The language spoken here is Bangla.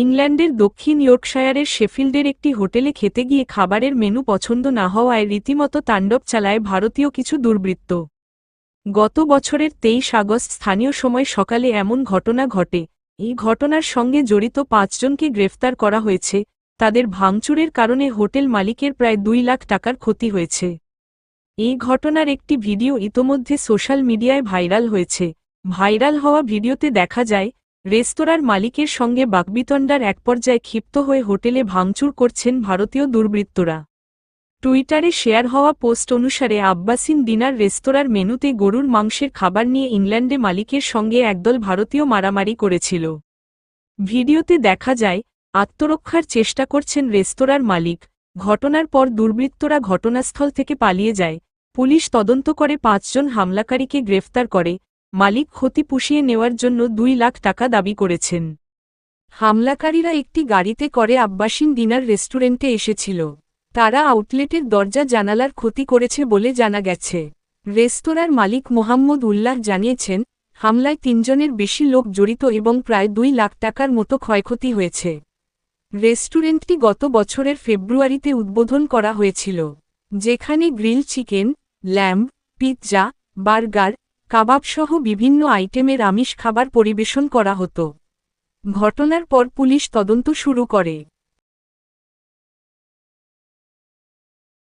ইংল্যান্ডের দক্ষিণ ইয়র্কশায়ারের শেফিল্ডের একটি হোটেলে খেতে গিয়ে খাবারের মেনু পছন্দ না হওয়ায় রীতিমতো তাণ্ডব চালায় ভারতীয় কিছু দুর্বৃত্ত। গত বছরের তেইশ আগস্ট স্থানীয় সময় সকালে এমন ঘটনা ঘটে। এই ঘটনার সঙ্গে জড়িত পাঁচজনকে গ্রেফতার করা হয়েছে। তাদের ভাঙচুরের কারণে হোটেল মালিকের প্রায় দুই লাখ টাকার ক্ষতি হয়েছে। এই ঘটনার একটি ভিডিও ইতোমধ্যে সোশ্যাল মিডিয়ায় ভাইরাল হয়েছে। ভাইরাল হওয়া ভিডিওতে দেখা যায় রেস্তোরাঁর মালিকের সঙ্গে বাকবিতণ্ডার এক পর্যায়ে ক্ষিপ্ত হয়ে হোটেলে ভাঙচুর করছেন ভারতীয় দুর্বৃত্তরা। টুইটারে শেয়ার হওয়া পোস্ট অনুসারে আব্বাসিন ডিনার রেস্তোরাঁর মেনুতে গরুর মাংসের খাবার নিয়ে ইংল্যান্ডে মালিকের সঙ্গে একদল ভারতীয় মারামারি করেছিল। ভিডিওতে দেখা যায়, আত্মরক্ষার চেষ্টা করছেন রেস্তোরাঁর মালিক, ঘটনার পর দুর্বৃত্তরা ঘটনাস্থল থেকে পালিয়ে যায়, পুলিশ তদন্ত করে পাঁচজন হামলাকারীকে গ্রেফতার করে মালিক ক্ষতি পুষিয়ে নেওয়ার জন্য দুই লাখ টাকা দাবি করেছেন। হামলাকারীরা একটি গাড়িতে করে আব্বাসিন ডিনার রেস্টুরেন্টে এসেছিল। তারা আউটলেটের দরজা জানালার ক্ষতি করেছে বলে জানা গেছে। রেস্তোরাঁর মালিক মোহাম্মদ উল্লাহ জানিয়েছেন, হামলায় তিনজনের বেশি লোক জড়িত এবং প্রায় দুই লাখ টাকার মতো ক্ষয়ক্ষতি হয়েছে। রেস্টুরেন্টটি গত বছরের ফেব্রুয়ারিতে উদ্বোধন করা হয়েছিল, যেখানে grill chicken, lamb, pizza, burger কাবাবসহ বিভিন্ন আইটেমের আমিষ খাবার পরিবেশন করা হতো। ঘটনার পর পুলিশ তদন্ত শুরু করে।